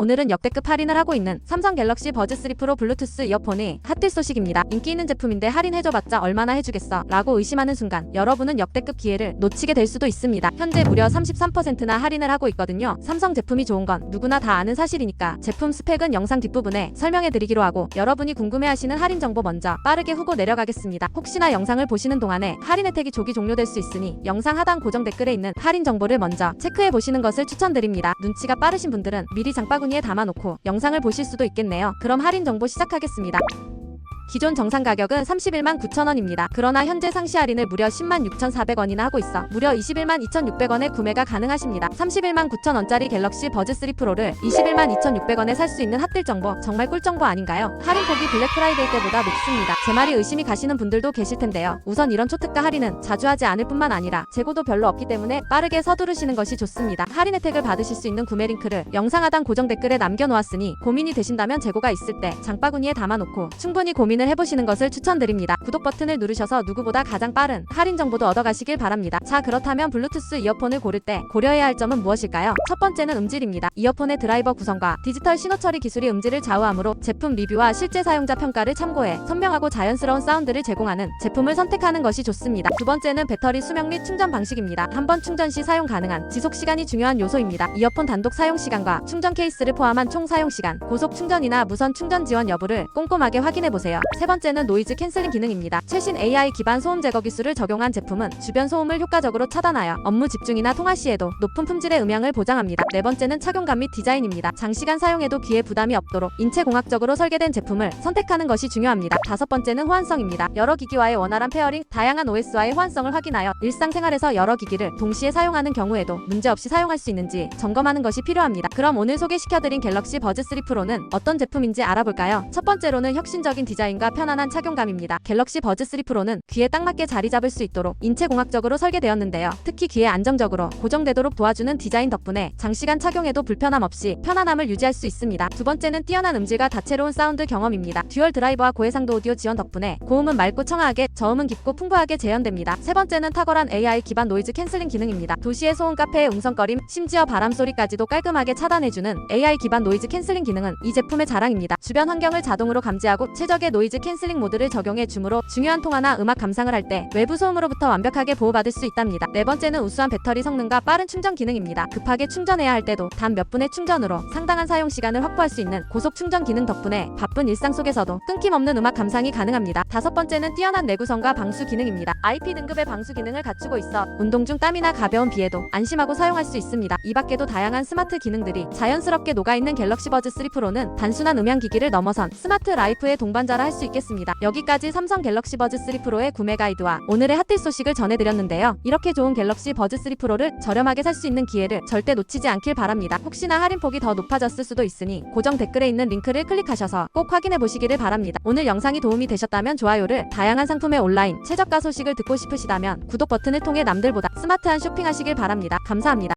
오늘은 역대급 할인을 하고 있는 삼성 갤럭시 버즈 3 프로 블루투스 이어폰이 핫딜 소식입니다. 인기 있는 제품인데 할인해줘봤자 얼마나 해주겠어 라고 의심하는 순간 여러분은 역대급 기회를 놓치게 될 수도 있습니다. 현재 무려 33%나 할인을 하고 있거든요. 삼성 제품이 좋은 건 누구나 다 아는 사실이니까 제품 스펙은 영상 뒷부분에 설명해드리기로 하고 여러분이 궁금해하시는 할인 정보 먼저 빠르게 후보 내려가겠습니다. 혹시나 영상을 보시는 동안에 할인 혜택이 조기 종료될 수 있으니 영상 하단 고정 댓글에 있는 할인 정보를 먼저 체크해 보시는 것을 추천드립니다. 눈치가 빠르신 분들은 미리 장바구니 에 담아놓고 영상을 보실 수도 있겠네요. 그럼 할인 정보 시작하겠습니다. 기존 정상 가격은 31만 9천원입니다. 그러나 현재 상시 할인을 무려 10만 6,400원이나 하고 있어 무려 21만 2,600원에 구매가 가능하십니다. 31만 9천원짜리 갤럭시 버즈 3 프로를 21만 2,600원에 살 수 있는 핫딜 정보 정말 꿀 정보 아닌가요? 할인 폭이 블랙 프라이데이 때보다 높습니다. 제 말이 의심이 가시는 분들도 계실 텐데요. 우선 이런 초특가 할인은 자주 하지 않을 뿐만 아니라 재고도 별로 없기 때문에 빠르게 서두르시는 것이 좋습니다. 할인 혜택을 받으실 수 있는 구매 링크를 영상 하단 고정 댓글에 남겨놓았으니 고민이 되신다면 재고가 있을 때 장바구니에 담아놓고 충분히 고민 을 해보시는 것을 추천드립니다. 구독 버튼을 누르셔서 누구보다 가장 빠른 할인 정보도 얻어가시길 바랍니다. 자 그렇다면 블루투스 이어폰을 고를 때 고려해야 할 점은 무엇일까요? 첫 번째는 음질입니다. 이어폰의 드라이버 구성과 디지털 신호 처리 기술이 음질을 좌우하므로 제품 리뷰와 실제 사용자 평가를 참고해 선명하고 자연스러운 사운드를 제공하는 제품을 선택하는 것이 좋습니다. 두 번째는 배터리 수명 및 충전 방식입니다. 한 번 충전 시 사용 가능한 지속 시간이 중요한 요소입니다. 이어폰 단독 사용 시간과 충전 케이스를 포함한 총 사용 시간, 고속 충전이나 무선 충전 지원 여부를 꼼꼼하게 확인해 보세요. 세 번째는 노이즈 캔슬링 기능입니다. 최신 AI 기반 소음 제거 기술을 적용한 제품은 주변 소음을 효과적으로 차단하여 업무 집중이나 통화 시에도 높은 품질의 음향을 보장합니다. 네 번째는 착용감 및 디자인입니다. 장시간 사용해도 귀에 부담이 없도록 인체공학적으로 설계된 제품을 선택하는 것이 중요합니다. 다섯 번째는 호환성입니다. 여러 기기와의 원활한 페어링, 다양한 OS와의 호환성을 확인하여 일상생활에서 여러 기기를 동시에 사용하는 경우에도 문제없이 사용할 수 있는지 점검하는 것이 필요합니다. 그럼 오늘 소개시켜드린 갤럭시 버즈 3 프로는 어떤 제품인지 알아볼까요? 첫 번째로는 혁신적인 디자인 과 편안한 착용감입니다. 갤럭시 버즈 3 프로는 귀에 딱 맞게 자리 잡을 수 있도록 인체공학적으로 설계되었는데요. 특히 귀에 안정적으로 고정되도록 도와주는 디자인 덕분에 장시간 착용해도 불편함 없이 편안함을 유지할 수 있습니다. 두 번째는 뛰어난 음질과 다채로운 사운드 경험입니다. 듀얼 드라이버와 고해상도 오디오 지원 덕분에 고음은 맑고 청아하게, 저음은 깊고 풍부하게 재현됩니다. 세 번째는 탁월한 AI 기반 노이즈 캔슬링 기능입니다. 도시의 소음 카페의 웅성거림, 심지어 바람 소리까지도 깔끔하게 차단해주는 AI 기반 노이즈 캔슬링 기능은 이 제품의 자랑입니다. 주변 환경을 자동으로 감지하고 최적의 노이즈 캔슬링 모드를 적용해 주므로 중요한 통화나 음악 감상을 할 때 외부 소음으로부터 완벽하게 보호받을 수 있답니다. 네 번째는 우수한 배터리 성능과 빠른 충전 기능입니다. 급하게 충전해야 할 때도 단 몇 분의 충전으로 상당한 사용 시간을 확보할 수 있는 고속 충전 기능 덕분에 바쁜 일상 속에서도 끊김없는 음악 감상이 가능합니다. 다섯 번째는 뛰어난 내구성과 방수 기능입니다. IP 등급의 방수 기능을 갖추고 있어 운동 중 땀이나 가벼운 비에도 안심하고 사용할 수 있습니다. 이 밖에도 다양한 스마트 기능들이 자연스럽게 녹아있는 갤럭시 버즈 3 프로는 단순한 음향 기기를 넘어선 스마트 라이프의 동반자라 할 수 있겠습니다. 여기까지 삼성 갤럭시 버즈 3 프로의 구매 가이드와 오늘의 핫딜 소식을 전해드렸는데요. 이렇게 좋은 갤럭시 버즈 3 프로를 저렴하게 살 수 있는 기회를 절대 놓치지 않길 바랍니다. 혹시나 할인폭이 더 높아졌을 수도 있으니 고정 댓글에 있는 링크를 클릭하셔서 꼭 확인해 보시기를 바랍니다. 오늘 영상이 도움이 되셨다면 좋아요를 다양한 상품의 온라인 최저가 소식을 듣고 싶으시다면 구독 버튼을 통해 남들보다 스마트한 쇼핑하시길 바랍니다. 감사합니다.